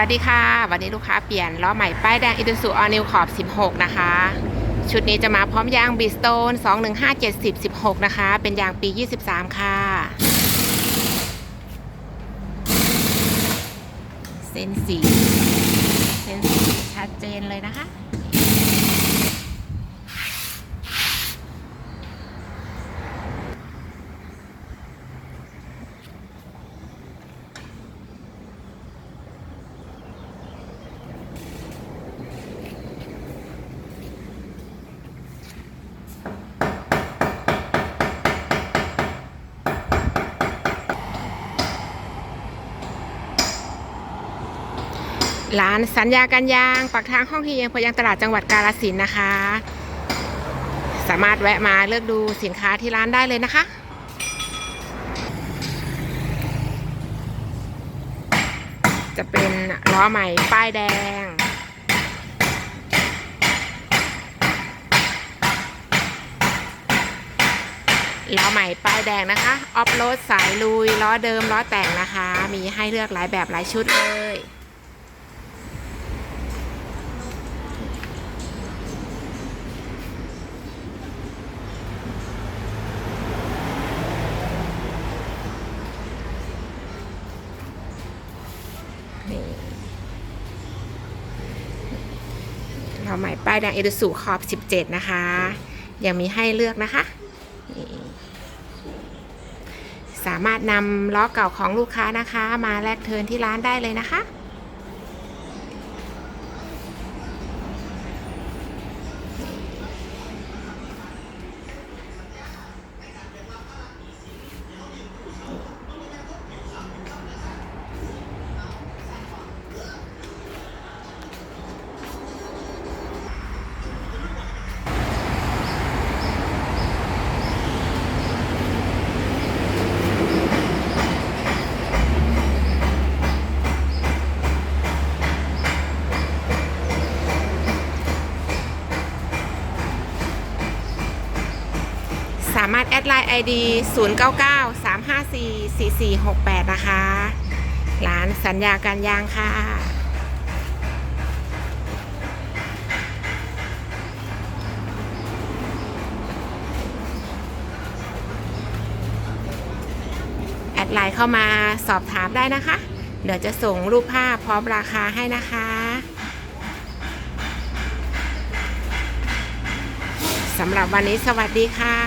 วัสดีค่ะ วันนี้ลูกค้าเปลี่ยนล้อใหม่ป้ายแดงอิตูสุออนิวขอบ 16 นะคะ ชุดนี้จะมาพร้อมยางบีสโตน 215 70 16 นะคะ เป็นยางปี 23 ค่ะ เส้นสี เส้นสีชัดเจนเลยนะคะ ร้านสัญญาการยางปากทางห้องที่ยังพยังตลาดจังหวัดกาฬสินนะคะ สามารถแวะมาเลือกดูสินค้าที่ร้านได้เลยนะคะ จะเป็นล้อใหม่ป้ายแดง ล้อใหม่ป้ายแดงนะคะ ออฟโรดสายลุย ล้อเดิมล้อแต่งนะคะ มีให้เลือกหลายแบบหลายชุดเลย เราใหม่ป้ายแดงเอ u สุขอบ 17 นะคะ ยังมีให้เลือกนะคะ สามารถนำล้อเก่าของลูกค้านะคะ มาแลกเทินที่ร้านได้เลยนะคะามารถแอดไลน์ ID 099 354 4468 นะคะร้านสัญญาการยางค่ะแอดไลน์เข้ามาสอบถามได้นะคะ เดี๋ยวจะส่งรูปภาพพร้อมราคาให้นะคะ สำหรับวันนี้สวัสดีค่ะ